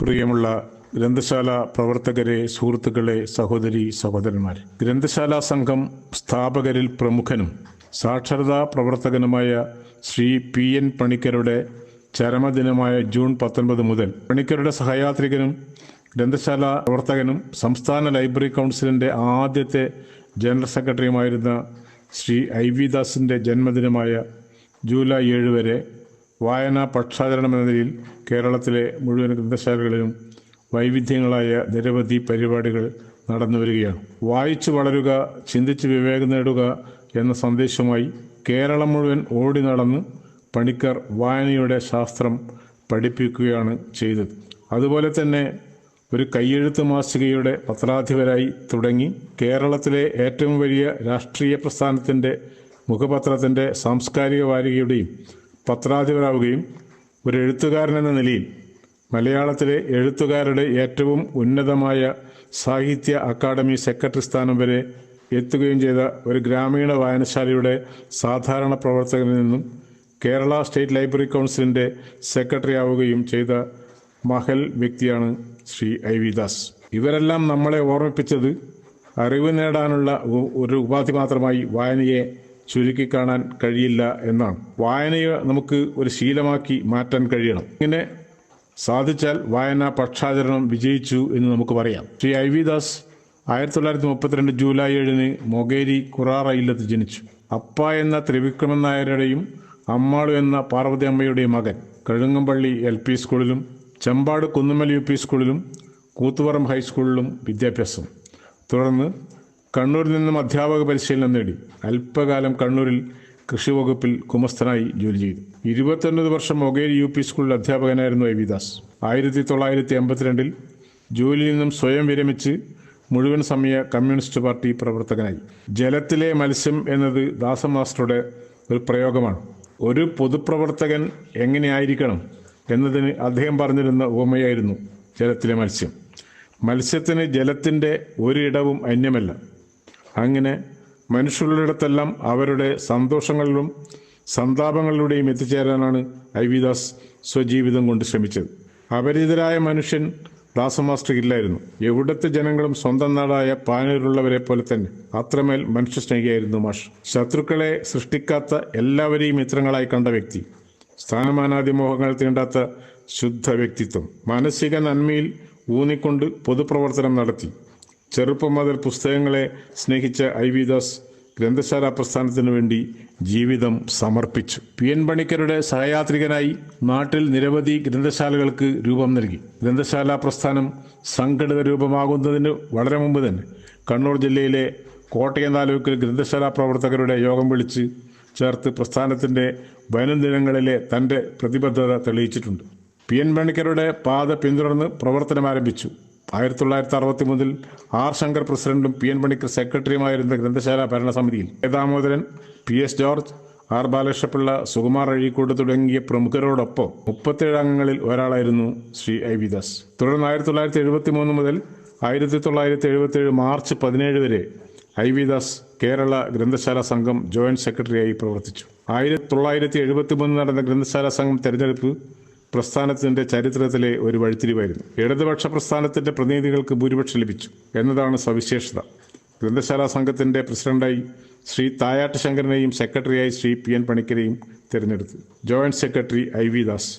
പ്രിയമുള്ള ഗ്രന്ഥശാല പ്രവർത്തകരെ സുഹൃത്തുക്കളെ സഹോദരി സഹോദരന്മാർ ഗ്രന്ഥശാല സംഘം സ്ഥാപകരിൽ പ്രമുഖനും സാക്ഷരതാ പ്രവർത്തകനുമായ ശ്രീ പി എൻ പണിക്കരുടെ ചരമദിനമായ ജൂൺ പത്തൊൻപത് മുതൽ പണിക്കരുടെ സഹയാത്രികനും ഗ്രന്ഥശാല പ്രവർത്തകനും സംസ്ഥാന ലൈബ്രറി കൗൺസിലിന്റെ ആദ്യത്തെ ജനറൽ സെക്രട്ടറിയുമായിരുന്ന ശ്രീ ഐ വി ദാസിന്റെ ജന്മദിനമായ ജൂലൈ ഏഴ് വരെ വായനാ പക്ഷാചരണം എന്ന നിലയിൽ കേരളത്തിലെ മുഴുവൻ ഗ്രന്ഥശാലകളിലും വൈവിധ്യങ്ങളായ നിരവധി പരിപാടികൾ നടന്നുവരികയാണ് വായിച്ചു വളരുക ചിന്തിച്ച് വിവേകം നേടുക എന്ന സന്ദേശമായി കേരളം മുഴുവൻ ഓടി നടന്ന് പണിക്കർ വായനയുടെ ശാസ്ത്രം പഠിപ്പിക്കുകയാണ് ചെയ്തത്. അതുപോലെ തന്നെ ഒരു കയ്യെഴുത്ത് മാസികയുടെ പത്രാധിപരായി തുടങ്ങി കേരളത്തിലെ ഏറ്റവും വലിയ രാഷ്ട്രീയ പ്രസ്ഥാനത്തിന്റെ മുഖപത്രത്തിന്റെ സാംസ്കാരിക വാരികയുടെയും പത്രാധിപരാവുകയും ഒരു എഴുത്തുകാരൻ എന്ന നിലയിൽ മലയാളത്തിലെ എഴുത്തുകാരുടെ ഏറ്റവും ഉന്നതമായ സാഹിത്യ അക്കാദമി സെക്രട്ടറി സ്ഥാനം വരെ എത്തുകയും ചെയ്ത ഒരു ഗ്രാമീണ വായനശാലയുടെ സാധാരണ പ്രവർത്തകനിൽ നിന്നും കേരള സ്റ്റേറ്റ് ലൈബ്രറി കൗൺസിലിന്റെ സെക്രട്ടറി ആവുകയും ചെയ്ത മഹൽ വ്യക്തിയാണ് ശ്രീ ഐ വി ദാസ്. ഇവരെല്ലാം നമ്മളെ ഓർമ്മിപ്പിച്ചത് അറിവ് നേടാനുള്ള ഒരു ഉപാധി മാത്രമായി വായനയെ ചുരുക്കിക്കാണാൻ കഴിയില്ല എന്നാണ്. വായനയെ നമുക്ക് ഒരു ശീലമാക്കി മാറ്റാൻ കഴിയണം. ഇങ്ങനെ സാധിച്ചാൽ വായന പക്ഷാചരണം വിജയിച്ചു എന്ന് നമുക്ക് പറയാം. ശ്രീ ഐ വി ദാസ് ആയിരത്തി തൊള്ളായിരത്തി മുപ്പത്തിരണ്ട് ജൂലൈ ഏഴിന് മൊകേരി കുറാറ ഇല്ലത്ത് ജനിച്ചു. അപ്പ എന്ന ത്രിവിക്രമൻ നായരുടെയും അമ്മാളു എന്ന പാർവതി അമ്മയുടെയും മകൻ. കഴുങ്ങമ്പള്ളി എൽ പി സ്കൂളിലും ചെമ്പാട് കുന്നുമൽ യു പി സ്കൂളിലും കൂത്തുപറം ഹൈസ്കൂളിലും വിദ്യാഭ്യാസം. തുടർന്ന് കണ്ണൂരിൽ നിന്നും അധ്യാപക പരിശീലനം നേടി. അല്പകാലം കണ്ണൂരിൽ കൃഷി വകുപ്പിൽ കുമസ്ഥനായി ജോലി ചെയ്തു. ഇരുപത്തൊൻപത് വർഷം മൊകേരി യു പി സ്കൂളിൽ അധ്യാപകനായിരുന്നു ഐ വി ദാസ് ആയിരത്തി തൊള്ളായിരത്തി എൺപത്തിരണ്ടിൽ ജോലിയിൽ നിന്നും സ്വയം വിരമിച്ച് മുഴുവൻ സമയ കമ്മ്യൂണിസ്റ്റ് പാർട്ടി പ്രവർത്തകനായി. ജലത്തിലെ മത്സ്യം എന്നത് ദാസ മാസ്റ്ററുടെ ഒരു പ്രയോഗമാണ്. ഒരു പൊതുപ്രവർത്തകൻ എങ്ങനെയായിരിക്കണം എന്നതിന് അദ്ദേഹം പറഞ്ഞിരുന്ന ഉപമയായിരുന്നു ജലത്തിലെ മത്സ്യം. മത്സ്യത്തിന് ജലത്തിന്റെ ഒരിടവും അന്യമല്ല. അങ്ങനെ മനുഷ്യരുള്ളിടത്തെല്ലാം അവരുടെ സന്തോഷങ്ങളിലും സന്താപങ്ങളിലൂടെയും എത്തിച്ചേരാനാണ് ഐവിദാസ് സ്വജീവിതം കൊണ്ട് ശ്രമിച്ചത്. അപരിതരായ മനുഷ്യൻ ദാസമാസ്റ്റർ ഇല്ലായിരുന്നു. എവിടത്തെ ജനങ്ങളും സ്വന്തം നാടായ പാനൂരുള്ളവരെ പോലെ തന്നെ. അത്രമേൽ മനുഷ്യസ്നേഹിയായിരുന്നു മാഷ്. ശത്രുക്കളെ സൃഷ്ടിക്കാത്ത എല്ലാവരെയും മിത്രങ്ങളായി കണ്ട വ്യക്തി. സ്ഥാനമാനാദിമോഹങ്ങൾ തീണ്ടാത്ത ശുദ്ധ വ്യക്തിത്വം. മാനസിക നന്മയിൽ ഊന്നിക്കൊണ്ട് പൊതുപ്രവർത്തനം നടത്തി. ചെറുപ്പം മുതൽ പുസ്തകങ്ങളെ സ്നേഹിച്ച ഐ വി ദാസ് ഗ്രന്ഥശാല പ്രസ്ഥാനത്തിനു വേണ്ടി ജീവിതം സമർപ്പിച്ചു. പി എൻ പണിക്കരുടെ സഹയാത്രികനായി നാട്ടിൽ നിരവധി ഗ്രന്ഥശാലകൾക്ക് രൂപം നൽകി. ഗ്രന്ഥശാല പ്രസ്ഥാനം സംഘടിത രൂപമാകുന്നതിന് വളരെ മുമ്പ് തന്നെ കണ്ണൂർ ജില്ലയിലെ കോട്ടയം താലൂക്കിൽ ഗ്രന്ഥശാല പ്രവർത്തകരുടെ യോഗം വിളിച്ച് ചേർത്ത് പ്രസ്ഥാനത്തിന്റെ വരും തന്റെ പ്രതിബദ്ധത തെളിയിച്ചിട്ടുണ്ട്. പി എൻ പണിക്കരുടെ പാത പിന്തുടർന്ന് പ്രവർത്തനം ആരംഭിച്ചു ആയിരത്തി തൊള്ളായിരത്തി അറുപത്തി മൂന്നിൽ ആർ ശങ്കർ പ്രസിഡന്റും പി എൻ പണിക്കർ സെക്രട്ടറിയുമായിരുന്ന ഗ്രന്ഥശാല ഭരണസമിതിയിൽ A Damodaran P S George R Balakrishnapillai Sukumar Azhikode തുടങ്ങിയ പ്രമുഖരോടൊപ്പം മുപ്പത്തേഴ് അംഗങ്ങളിൽ ഒരാളായിരുന്നു ശ്രീ ഐ വി ദാസ്. തുടർന്ന് ആയിരത്തി തൊള്ളായിരത്തി എഴുപത്തി മൂന്ന് മുതൽ ആയിരത്തി തൊള്ളായിരത്തി എഴുപത്തി ഏഴ് മാർച്ച് പതിനേഴ് വരെ ഐ വി ദാസ് കേരള ഗ്രന്ഥശാല സംഘം ജോയിന്റ് സെക്രട്ടറിയായി പ്രവർത്തിച്ചു. ആയിരത്തി തൊള്ളായിരത്തി എഴുപത്തി മൂന്ന് നടന്ന ഗ്രന്ഥശാല സംഘം തെരഞ്ഞെടുപ്പ് പ്രസ്ഥാനത്തിന്റെ ചരിത്രത്തിലെ ഒരു വഴിത്തിരിവായിരുന്നു. ഇടതുപക്ഷ പ്രസ്ഥാനത്തിന്റെ പ്രതിനിധികൾക്ക് ഭൂരിപക്ഷം ലഭിച്ചു എന്നതാണ് സവിശേഷത. ഗ്രന്ഥശാല സംഘത്തിന്റെ പ്രസിഡന്റായി ശ്രീ തായാട്ട് ശങ്കരനെയും സെക്രട്ടറിയായി ശ്രീ പി എൻ പണിക്കരെയും തിരഞ്ഞെടുത്തു. Joint secretary I V Das.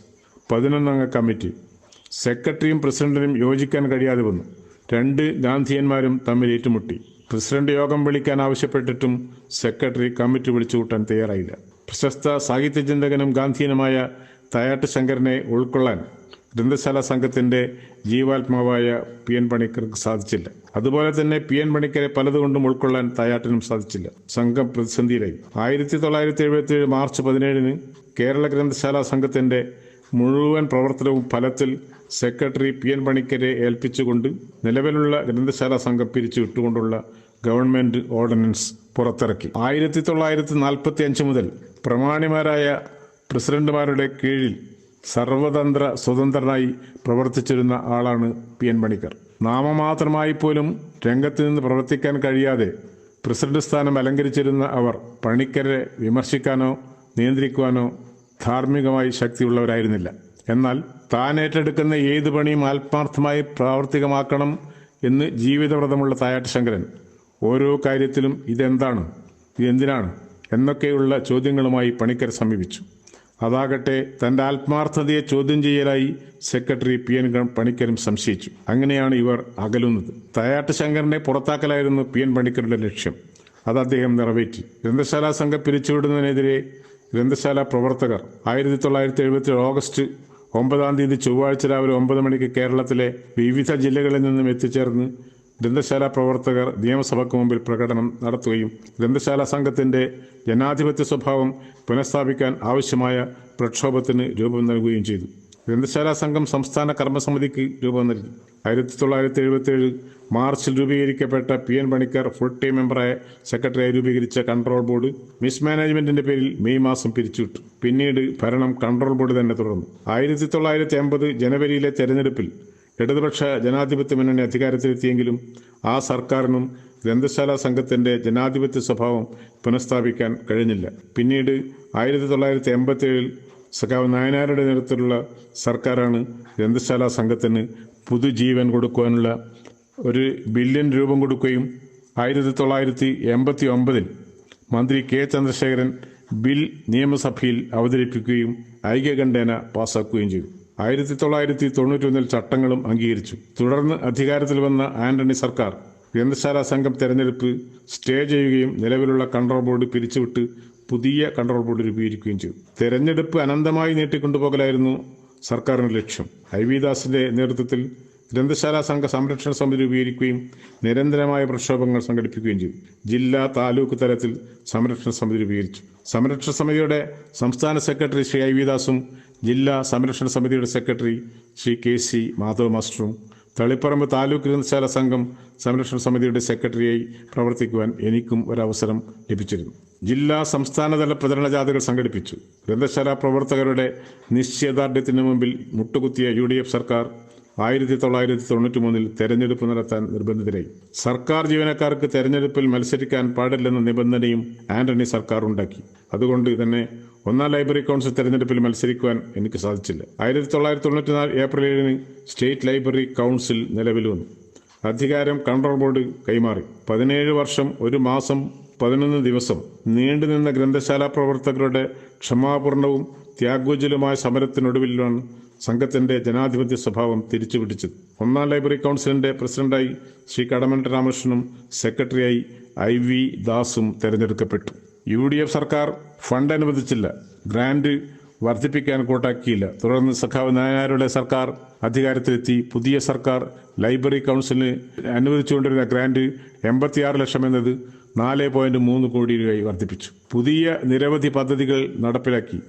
പതിനൊന്നംഗ committee. സെക്രട്ടറിയും പ്രസിഡന്റിനും യോജിക്കാൻ കഴിയാതെ വന്നു. രണ്ട് ഗാന്ധിയന്മാരും തമ്മിൽ ഏറ്റുമുട്ടി. പ്രസിഡന്റ് യോഗം വിളിക്കാൻ ആവശ്യപ്പെട്ടിട്ടും സെക്രട്ടറി കമ്മിറ്റി വിളിച്ചു കൂട്ടാൻ തയ്യാറായില്ല. പ്രശസ്ത സാഹിത്യ ചിന്തകനും ഗാന്ധിയനുമായ തയാട്ട് ശങ്കരനെ ഉൾക്കൊള്ളാൻ ഗ്രന്ഥശാല സംഘത്തിന്റെ ജീവാത്മാവായ പി എൻ പണിക്കർക്ക് സാധിച്ചില്ല. അതുപോലെ തന്നെ പി എൻ പണിക്കരെ പലതുകൊണ്ടും ഉൾക്കൊള്ളാൻ തായാട്ടിനും സാധിച്ചില്ല. സംഘം പ്രതിസന്ധിയിലായി. ആയിരത്തി തൊള്ളായിരത്തി എഴുപത്തി ഏഴ് മാർച്ച് പതിനേഴിന് കേരള ഗ്രന്ഥശാല സംഘത്തിന്റെ മുഴുവൻ പ്രവർത്തനവും ഫലത്തിൽ സെക്രട്ടറി പി എൻ പണിക്കരെ ഏൽപ്പിച്ചുകൊണ്ട് നിലവിലുള്ള ഗ്രന്ഥശാല സംഘം പിരിച്ചു വിട്ടുകൊണ്ടുള്ള ഗവൺമെന്റ് ഓർഡിനൻസ് പുറത്തിറക്കി. ആയിരത്തി തൊള്ളായിരത്തി നാൽപ്പത്തി അഞ്ച് മുതൽ പ്രമാണിമാരായ പ്രസിഡന്റുമാരുടെ കീഴിൽ സർവതന്ത്ര സ്വതന്ത്രനായി പ്രവർത്തിച്ചിരുന്ന ആളാണ് പി എൻ മണിക്കർ. നാമമാത്രമായി പോലും രംഗത്ത് നിന്ന് പ്രവർത്തിക്കാൻ കഴിയാതെ പ്രസിഡന്റ് സ്ഥാനം അലങ്കരിച്ചിരുന്ന അവർ പണിക്കരെ വിമർശിക്കാനോ നിയന്ത്രിക്കുവാനോ ധാർമ്മികമായി ശക്തിയുള്ളവരായിരുന്നില്ല. എന്നാൽ താൻ ഏറ്റെടുക്കുന്ന ഏത് പണിയും ആത്മാർത്ഥമായി പ്രാവർത്തികമാക്കണം എന്ന് ജീവിതവ്രതമുള്ള തായാട്ട് ശങ്കരൻ ഓരോ കാര്യത്തിലും ഇതെന്താണ്? ഇതെന്തിനാണ്? എന്നൊക്കെയുള്ള ചോദ്യങ്ങളുമായി പണിക്കരെ സമീപിച്ചു. അതാകട്ടെ തന്റെ ആത്മാർത്ഥതയെ ചോദ്യം ചെയ്യലായി സെക്രട്ടറി പി എൻ പണിക്കരും സംശയിച്ചു. അങ്ങനെയാണ് ഇവർ അകലുന്നത്. തയാട്ട് ശങ്കറിനെ പുറത്താക്കലായിരുന്നു പി എൻ പണിക്കരുടെ ലക്ഷ്യം. അത് അദ്ദേഹം നിറവേറ്റി. ഗ്രന്ഥശാല സംഘം പിരിച്ചുവിടുന്നതിനെതിരെ ഗ്രന്ഥശാല പ്രവർത്തകർ ആയിരത്തി തൊള്ളായിരത്തി എഴുപത്തി ഓഗസ്റ്റ് ഒമ്പതാം തീയതി ചൊവ്വാഴ്ച രാവിലെ ഒമ്പത് മണിക്ക് കേരളത്തിലെ വിവിധ ജില്ലകളിൽ നിന്നും എത്തിച്ചേർന്ന് ഗ്രന്ഥശാല പ്രവർത്തകർ നിയമസഭയ്ക്ക് മുമ്പിൽ പ്രകടനം നടത്തുകയും ഗ്രന്ഥശാല സംഘത്തിന്റെ ജനാധിപത്യ സ്വഭാവം പുനഃസ്ഥാപിക്കാൻ ആവശ്യമായ പ്രക്ഷോഭത്തിന് രൂപം നൽകുകയും ചെയ്തു. ഗ്രന്ഥശാല സംഘം സംസ്ഥാന കർമ്മസമിതിക്ക് രൂപം നൽകി. ആയിരത്തി തൊള്ളായിരത്തി എഴുപത്തി ഏഴ് മാർച്ചിൽ രൂപീകരിക്കപ്പെട്ട P N Panicker full time മെമ്പറായ സെക്രട്ടറിയായി രൂപീകരിച്ച കൺട്രോൾ ബോർഡ് മിസ്മാനേജ്മെന്റിന്റെ പേരിൽ മെയ് മാസം പിരിച്ചുവിട്ടു. പിന്നീട് ഭരണം കൺട്രോൾ ബോർഡ് തന്നെ തുടർന്നു. ആയിരത്തി തൊള്ളായിരത്തി എൺപത് ജനുവരിയിലെ തെരഞ്ഞെടുപ്പിൽ ഇടതുപക്ഷ ജനാധിപത്യ മുന്നണി അധികാരത്തിലെത്തിയെങ്കിലും ആ സർക്കാരിനും ഗ്രന്ഥശാല സംഘത്തിന്റെ ജനാധിപത്യ സ്വഭാവം പുനഃസ്ഥാപിക്കാൻ കഴിഞ്ഞില്ല. പിന്നീട് ആയിരത്തി തൊള്ളായിരത്തി എൺപത്തി ഏഴിൽ സഖാവ് നായനാരുടെ നേതൃത്വത്തിലുള്ള സർക്കാരാണ് ഗ്രന്ഥശാല സംഘത്തിന് പുതുജീവൻ കൊടുക്കുവാനുള്ള ഒരു ബില്യൺ രൂപം കൊടുക്കുകയും ആയിരത്തി തൊള്ളായിരത്തി എൺപത്തി ഒമ്പതിൽ മന്ത്രി കെ ചന്ദ്രശേഖരൻ ബിൽ നിയമസഭയിൽ അവതരിപ്പിക്കുകയും ഐക്യകണ്ഠേന പാസാക്കുകയും ചെയ്തു. ആയിരത്തി തൊള്ളായിരത്തി തൊണ്ണൂറ്റൊന്നിൽ ചട്ടങ്ങളും അംഗീകരിച്ചു. തുടർന്ന് അധികാരത്തിൽ വന്ന ആന്റണി സർക്കാർ ഗ്രന്ഥശാല സംഘം തെരഞ്ഞെടുപ്പ് സ്റ്റേ ചെയ്യുകയും നിലവിലുള്ള കൺട്രോൾ ബോർഡ് പിരിച്ചുവിട്ട് പുതിയ കൺട്രോൾ ബോർഡ് രൂപീകരിക്കുകയും ചെയ്തു. തെരഞ്ഞെടുപ്പ് അനന്തമായി നീട്ടിക്കൊണ്ടുപോകലായിരുന്നു സർക്കാരിന്റെ ലക്ഷ്യം. ഐ വി ദാസിന്റെ നേതൃത്വത്തിൽ ഗ്രന്ഥശാല സംഘ സംരക്ഷണ സമിതി രൂപീകരിക്കുകയും നിരന്തരമായ പ്രക്ഷോഭങ്ങൾ സംഘടിപ്പിക്കുകയും ചെയ്തു. ജില്ലാ താലൂക്ക് തലത്തിൽ സംരക്ഷണ സമിതി രൂപീകരിച്ചു. സംരക്ഷണ സമിതിയുടെ സംസ്ഥാന സെക്രട്ടറി ശ്രീ ഐ വി ദാസും ജില്ലാ സംരക്ഷണ സമിതിയുടെ secretary Shri K C Madhav മാസ്റ്ററും Taliparamba taluk ഗ്രന്ഥശാല സംഘം സംരക്ഷണ സമിതിയുടെ സെക്രട്ടറിയായി പ്രവർത്തിക്കുവാൻ എനിക്കും ഒരവസരം ലഭിച്ചിരുന്നു. ജില്ലാ സംസ്ഥാനതല പ്രചരണ ജാഥകൾ സംഘടിപ്പിച്ചു. ഗ്രന്ഥശാല പ്രവർത്തകരുടെ നിശ്ചയദാർഢ്യത്തിന് മുമ്പിൽ മുട്ടുകുത്തിയ യു ഡി എഫ് സർക്കാർ ആയിരത്തി തൊള്ളായിരത്തി തൊണ്ണൂറ്റി മൂന്നിൽ തെരഞ്ഞെടുപ്പ് നടത്താൻ നിർബന്ധിതരായി. സർക്കാർ ജീവനക്കാർക്ക് തെരഞ്ഞെടുപ്പിൽ മത്സരിക്കാൻ പാടില്ലെന്ന നിബന്ധനയും ആന്റണി സർക്കാർ ഉണ്ടാക്കി. അതുകൊണ്ട് തന്നെ ഒന്നാം ലൈബ്രറി കൗൺസിൽ തെരഞ്ഞെടുപ്പിൽ മത്സരിക്കുവാൻ എനിക്ക് സാധിച്ചില്ല. ആയിരത്തി തൊള്ളായിരത്തി തൊണ്ണൂറ്റിനാല് ഏപ്രിൽ ഏഴിന് സ്റ്റേറ്റ് ലൈബ്രറി കൗൺസിൽ നിലവിൽ വന്നു. അധികാരം കൺട്രോൾ ബോർഡ് കൈമാറി. പതിനേഴ് വർഷം ഒരു മാസം പതിനൊന്ന് ദിവസം നീണ്ടുനിന്ന ഗ്രന്ഥശാല പ്രവർത്തകരുടെ ക്ഷമാപൂർണവും ത്യാഗോജ്വലമായ സമരത്തിനൊടുവിലാണ് സംഘത്തിന്റെ ജനാധിപത്യ സ്വഭാവം തിരിച്ചുപിടിച്ചത്. ഒന്നാം ലൈബ്രറി കൗൺസിലിന്റെ പ്രസിഡന്റായി ശ്രീ കടമൻ രാമകൃഷ്ണനും സെക്രട്ടറിയായി ഐ വി ദാസും തെരഞ്ഞെടുക്കപ്പെട്ടു. യു ഡി എഫ് സർക്കാർ ഫണ്ട് അനുവദിച്ചില്ല. ഗ്രാൻഡ് വർദ്ധിപ്പിക്കാൻ കൂട്ടാക്കിയില്ല. തുടർന്ന് സഖാവ് നായനാരുടെ സർക്കാർ അധികാരത്തിലെത്തി. പുതിയ സർക്കാർ ലൈബ്രറി കൗൺസിലിന് അനുവദിച്ചുകൊണ്ടിരുന്ന ഗ്രാൻഡ് എൺപത്തിയാറ് ലക്ഷം എന്നത് നാല് പോയിന്റ് മൂന്ന് കോടി രൂപയായി വർദ്ധിപ്പിച്ചു. പുതിയ നിരവധി പദ്ധതികൾ നടപ്പിലാക്കി.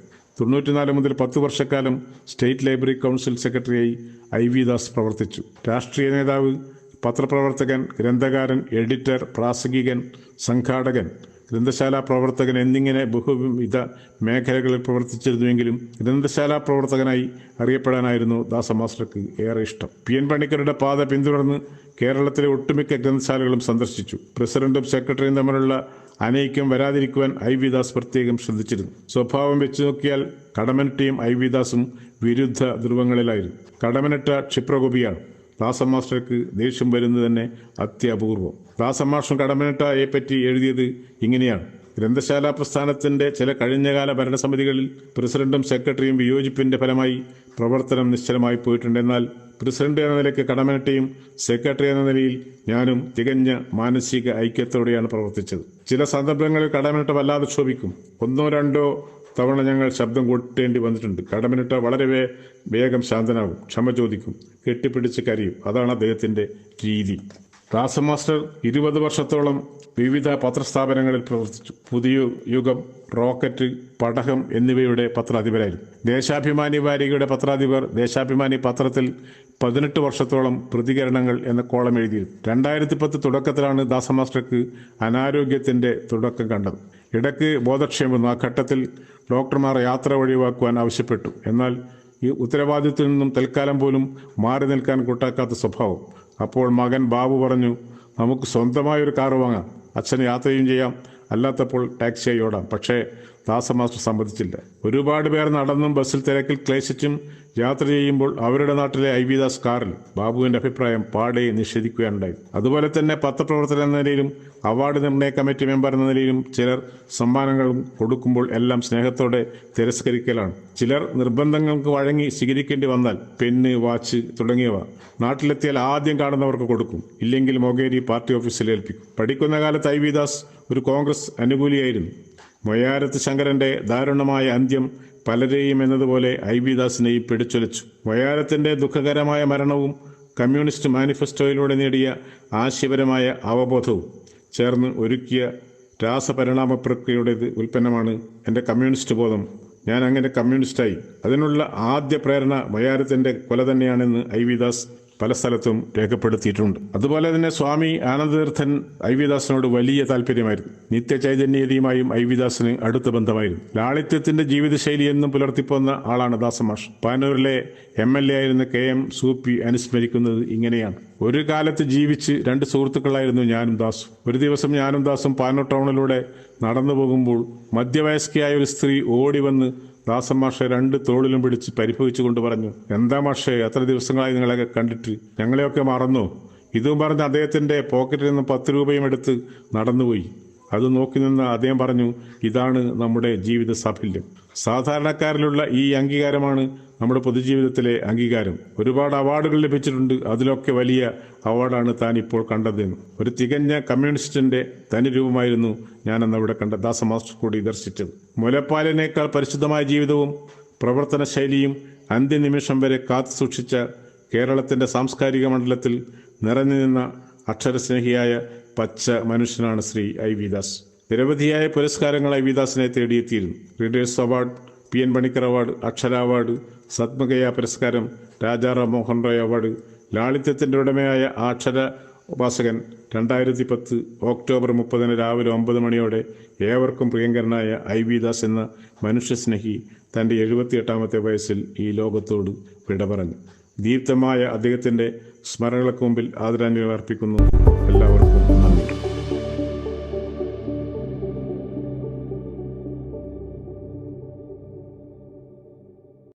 തൊണ്ണൂറ്റിനാല് മുതൽ പത്ത് വർഷക്കാലം സ്റ്റേറ്റ് ലൈബ്രറി കൗൺസിൽ സെക്രട്ടറിയായി ഐ വി ദാസ് പ്രവർത്തിച്ചു. രാഷ്ട്രീയ നേതാവ് പത്രപ്രവർത്തകൻ ഗ്രന്ഥകാരൻ എഡിറ്റർ പ്രാസംഗികൻ സംഘാടകൻ ഗ്രന്ഥശാല പ്രവർത്തകൻ എന്നിങ്ങനെ ബഹുവിധ മേഖലകളിൽ പ്രവർത്തിച്ചിരുന്നുവെങ്കിലും ഗ്രന്ഥശാല പ്രവർത്തകനായി അറിയപ്പെടാനായിരുന്നു ദാസമാസ്റ്റർക്ക് ഏറെ ഇഷ്ടം. പി. എൻ. പണിക്കരുടെ പാത പിന്തുടർന്ന് കേരളത്തിലെ ഒട്ടുമിക്ക ഗ്രന്ഥശാലകളും സന്ദർശിച്ചു. പ്രസിഡന്റും സെക്രട്ടറിയും തമ്മിലുള്ള അനൈക്യം വരാതിരിക്കുവാൻ ഐ. വി. ദാസ് പ്രത്യേകം ശ്രദ്ധിച്ചിരുന്നു. സ്വഭാവം വെച്ച് നോക്കിയാൽ കടമനട്ടിയും ഐ. വി. ദാസും വിരുദ്ധ ധ്രുവങ്ങളിലായിരുന്നു. കടമനട്ട ക്ഷിപ്രകോപിയാണ്. ദാസ മാസ്റ്റർക്ക് ദേഷ്യം വരുന്നത് തന്നെ അത്യപൂർവം. ദാസമാഷും കടമനട്ടായെ പറ്റി എഴുതിയത് ഇങ്ങനെയാണ്. ഗ്രന്ഥശാല പ്രസ്ഥാനത്തിന്റെ ചില കഴിഞ്ഞകാല ഭരണസമിതികളിൽ പ്രസിഡന്റും സെക്രട്ടറിയും വിയോജിപ്പിന്റെ ഫലമായി പ്രവർത്തനം നിശ്ചലമായി പോയിട്ടുണ്ട്. എന്നാൽ പ്രസിഡന്റ് എന്ന നിലയ്ക്ക് കടമനട്ടയും സെക്രട്ടറി എന്ന നിലയിൽ ഞാനും തികഞ്ഞ മാനസിക ഐക്യത്തോടെയാണ് പ്രവർത്തിച്ചത്. ചില സന്ദർഭങ്ങളിൽ കടമനട്ട വല്ലാതെ ക്ഷോഭിക്കും ഒന്നോ രണ്ടോ തവണ ഞങ്ങൾ ശബ്ദം കൂട്ടേണ്ടി വന്നിട്ടുണ്ട്. കടമിനിട്ട വളരെ വേ വേഗം ശാന്തനാകും ക്ഷമ ചോദിക്കും. കെട്ടിപ്പിടിച്ച് കരയും. അതാണ് അദ്ദേഹത്തിന്റെ രീതി. ദാസമാസ്റ്റർ ഇരുപത് വർഷത്തോളം വിവിധ പത്രസ്ഥാപനങ്ങളിൽ പ്രവർത്തിച്ചു. പുതിയ യുഗം റോക്കറ്റ് പടഹം എന്നിവയുടെ പത്രാധിപരായിരുന്നു. ദേശാഭിമാനി വാരികയുടെ പത്രാധിപർ ദേശാഭിമാനി പത്രത്തിൽ പതിനെട്ട് വർഷത്തോളം പ്രതികരണങ്ങൾ എന്ന കോളം എഴുതിയിരുന്നു. രണ്ടായിരത്തി പത്ത് തുടക്കത്തിലാണ് ദാസമാസ്റ്റർക്ക് അനാരോഗ്യത്തിന്റെ തുടക്കം കണ്ടത്. ഇടയ്ക്ക് ബോധക്ഷേമം ആ ഘട്ടത്തിൽ ഡോക്ടർമാർ യാത്ര ഒഴിവാക്കുവാൻ ആവശ്യപ്പെട്ടു. എന്നാൽ ഈ ഉത്തരവാദിത്വത്തിൽ നിന്നും തൽക്കാലം പോലും മാറി നിൽക്കാൻ കൂട്ടാക്കാത്ത സ്വഭാവം. അപ്പോൾ മകൻ ബാബു പറഞ്ഞു നമുക്ക് സ്വന്തമായ ഒരു കാറ് വാങ്ങാം. അച്ഛന് യാത്രയും ചെയ്യാം. അല്ലാത്തപ്പോൾ ടാക്സിയായി ഓടാം. പക്ഷേ ദാസമാസ്റ്റർ സമ്മതിച്ചില്ല. ഒരുപാട് പേർ നടന്നും ബസ്സിൽ തിരക്കിൽ ക്ലേശിച്ചും യാത്ര ചെയ്യുമ്പോൾ അവരുടെ നാട്ടിലെ ഐ വി ദാസ് കാറിൽ ബാബുവിന്റെ അഭിപ്രായം പാടെ നിഷേധിക്കുകയുണ്ടായി. അതുപോലെ തന്നെ പത്രപ്രവർത്തകൻ എന്ന നിലയിലും അവാർഡ് നിർണയ കമ്മിറ്റി മെമ്പർ എന്ന നിലയിലും ചിലർ സമ്മാനങ്ങളും കൊടുക്കുമ്പോൾ എല്ലാം സ്നേഹത്തോടെ തിരസ്കരിക്കലാണ്. ചിലർ നിർബന്ധങ്ങൾക്ക് വഴങ്ങി സ്വീകരിക്കേണ്ടി വന്നാൽ പെണ്ണ് വാച്ച് തുടങ്ങിയവ നാട്ടിലെത്തിയാൽ ആദ്യം കാണുന്നവർക്ക് കൊടുക്കും. ഇല്ലെങ്കിൽ മൊകേരി പാർട്ടി ഓഫീസിൽ ഏൽപ്പിക്കും. പഠിക്കുന്ന കാലത്ത് ഐ വി ദാസ് ഒരു കോൺഗ്രസ് അനുകൂലിയായിരുന്നു. മൊയാരത്ത് ശങ്കരന്റെ ദാരുണമായ അന്ത്യം പലരെയും എന്നതുപോലെ ഐ വി ദാസിനെയും പിടിച്ചൊലിച്ചു. വയാരത്തിന്റെ ദുഃഖകരമായ മരണവും കമ്മ്യൂണിസ്റ്റ് മാനിഫെസ്റ്റോയിലൂടെ നേടിയ ആശയപരമായ അവബോധവും ചേർന്ന് ഒരുക്കിയ രാസപരിണാമ പ്രക്രിയയുടെ ഉൽപ്പന്നമാണ് എന്റെ കമ്മ്യൂണിസ്റ്റ് ബോധം. ഞാൻ അങ്ങനെ കമ്മ്യൂണിസ്റ്റായി. അതിനുള്ള ആദ്യ പ്രേരണ മൊയാരത്തിന്റെ കൊല തന്നെയാണെന്ന് ഐ വി ദാസ് പല സ്ഥലത്തും രേഖപ്പെടുത്തിയിട്ടുണ്ട്. അതുപോലെ തന്നെ സ്വാമി ആനന്ദതീർത്ഥൻ ഐ വലിയ താല്പര്യമായിരുന്നു. നിത്യചൈതന്യതയുമായും ഐ വി ദാസിന് അടുത്ത ബന്ധമായിരുന്നു. ലാളിത്യത്തിന്റെ ജീവിതശൈലി എന്നും പുലർത്തിപ്പോന്ന ആളാണ് ദാസമാഷ് പാനൂരിലെ എം എൽ എ ആയിരുന്ന കെ എം സൂപ്പി അനുസ്മരിക്കുന്നത് ഇങ്ങനെയാണ്. ഒരു കാലത്ത് ജീവിച്ച് രണ്ട് സുഹൃത്തുക്കളായിരുന്നു ഞാനും ദാസും. ഒരു ദിവസം ഞാനും ദാസും പാനൂർ ടൗണിലൂടെ നടന്നു പോകുമ്പോൾ മധ്യവയസ്കയായ ഒരു സ്ത്രീ ഓടി വന്ന് ദാസൻ മാഷെ രണ്ട് തോളിലും പിടിച്ച് പരിഭവിച്ചുകൊണ്ട് പറഞ്ഞു എന്താ മാഷെ എത്ര ദിവസങ്ങളായി നിങ്ങളെയൊക്കെ കണ്ടിട്ട്? ഞങ്ങളെയൊക്കെ മറന്നു. ഇതും പറഞ്ഞ് അദ്ദേഹത്തിന്റെ പോക്കറ്റിൽ നിന്ന് പത്ത് രൂപയും എടുത്ത് നടന്നുപോയി. അത് നോക്കി നിന്ന് അദ്ദേഹം പറഞ്ഞു ഇതാണ് നമ്മുടെ ജീവിത സാഫല്യം. സാധാരണക്കാരിലുള്ള ഈ അംഗീകാരമാണ് നമ്മുടെ പൊതുജീവിതത്തിലെ അംഗീകാരം. ഒരുപാട് അവാർഡുകൾ ലഭിച്ചിട്ടുണ്ട്. അതിലൊക്കെ വലിയ അവാർഡാണ് താൻ ഇപ്പോൾ കണ്ടതെന്ന് ഒരു തികഞ്ഞ കമ്മ്യൂണിസ്റ്റിന്റെ തനി രൂപമായിരുന്നു ഞാനന്ന് അവിടെ കണ്ട ദാസമാസ്റ്റർ കൂടി ദർശിച്ചത്. മുലപ്പാലിനേക്കാൾ പരിശുദ്ധമായ ജീവിതവും പ്രവർത്തന ശൈലിയും അന്ത്യനിമിഷം വരെ കാത്തു സൂക്ഷിച്ച കേരളത്തിന്റെ സാംസ്കാരിക മണ്ഡലത്തിൽ നിറഞ്ഞു നിന്ന അക്ഷരസ്നേഹിയായ പച്ച മനുഷ്യനാണ് ശ്രീ ഐ വി ദാസ്. നിരവധിയായ പുരസ്കാരങ്ങൾ ഐ വി ദാസിനെ തേടിയെത്തിയിരുന്നു. Readers award P N Panicker award Akshara award സത്മകയ പുരസ്കാരം രാജാറാം മോഹൻ റോയ് അവാർഡ് ലാളിത്യത്തിന്റെ ഉടമയായ അക്ഷര ഉപാസകൻ രണ്ടായിരത്തി പത്ത് ഒക്ടോബർ മുപ്പതിന് രാവിലെ ഒമ്പത് മണിയോടെ ഏവർക്കും പ്രിയങ്കരനായ ഐ വി ദാസ് എന്ന മനുഷ്യസ്നേഹി തന്റെ എഴുപത്തിയെട്ടാമത്തെ വയസ്സിൽ ഈ ലോകത്തോട് വിട പറഞ്ഞു ദീപ്തമായ അദ്ദേഹത്തിന്റെ സ്മരണകൾക്ക് മുമ്പിൽ ആദരാഞ്ജലി അർപ്പിക്കുന്നു. എല്ലാവർക്കും